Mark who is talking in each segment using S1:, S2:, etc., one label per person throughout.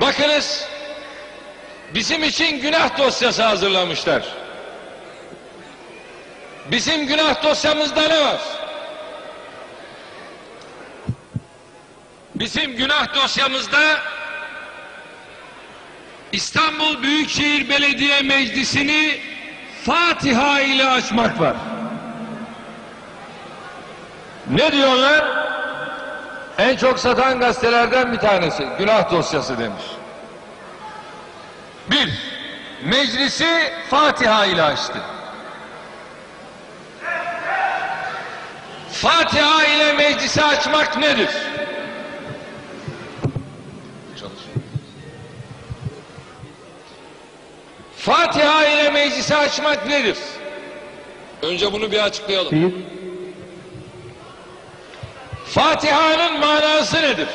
S1: Bakınız bizim için günah dosyası hazırlamışlar. Bizim günah dosyamızda ne var? Bizim günah dosyamızda İstanbul Büyükşehir Belediye Meclisi'ni Fatiha ile açmak var. Ne diyorlar? En çok satan gazetelerden bir tanesi. Günah dosyası demiş. Bir, meclisi Fatiha ile açtı. Fatiha ile meclisi açmak nedir? Fatiha ile meclisi açmak nedir? Önce bunu bir açıklayalım. Fatiha'nın manası nedir?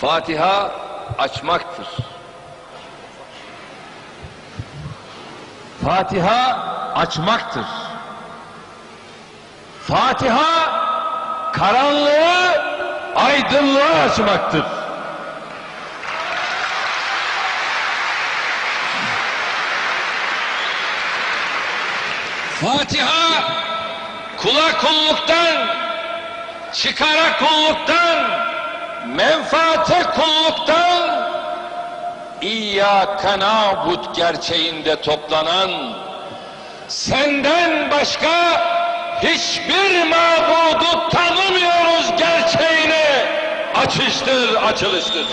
S1: Fatiha açmaktır. Fatiha açmaktır. Fatiha karanlığı aydınlığa açmaktır. Fatiha kula kulluktan, çıkara kulluktan, menfaate kulluktan, İyyâke nâbud gerçeğinde toplanan, senden başka hiçbir mabudu tanımıyoruz gerçeğini açıştır, açılıştır.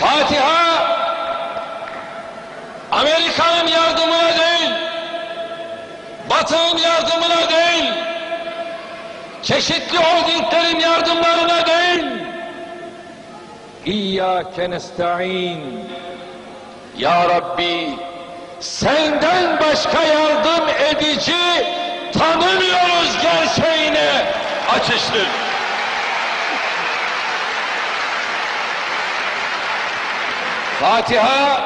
S1: Fatiha Amerika'nın yardımına değil, Batı'nın yardımına değil, çeşitli holdinglerin yardımlarına değil, İyyâke nesta'in, Ya Rabbi, senden başka yardım edici tanımıyoruz gerçeğini açıştır. Fatiha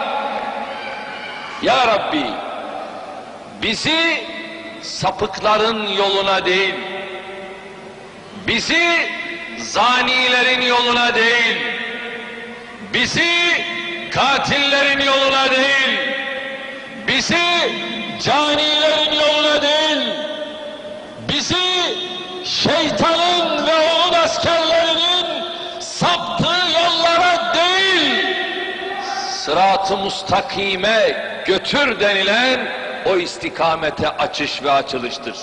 S1: ya Rabbi bizi sapıkların yoluna değil, bizi zanilerin yoluna değil, bizi katillerin yoluna değil, bizi canilerin yoluna değil, bizi şeytanın ve onun askerlerinin saptığı yollara değil, sırat-ı mustakime götür denilen o istikamete açış ve açılıştır.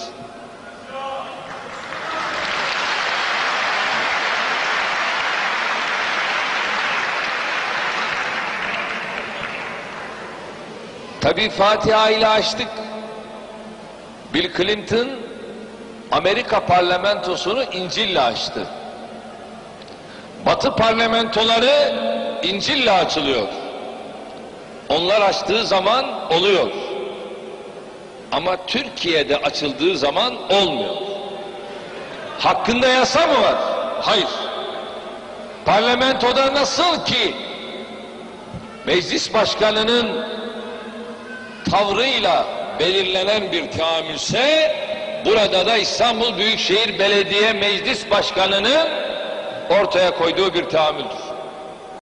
S1: Tabi Fatiha ile açtık. Bill Clinton Amerika parlamentosunu İncil'le açtı. Batı parlamentoları İncil'le açılıyor. Onlar açtığı zaman oluyor. Ama Türkiye'de açıldığı zaman olmuyor. Hakkında yasa mı var? Hayır. Parlamentoda nasıl ki meclis başkanının tavrıyla belirlenen bir teamülse burada da İstanbul Büyükşehir Belediye Meclis Başkanı'nın ortaya koyduğu bir teamüldür.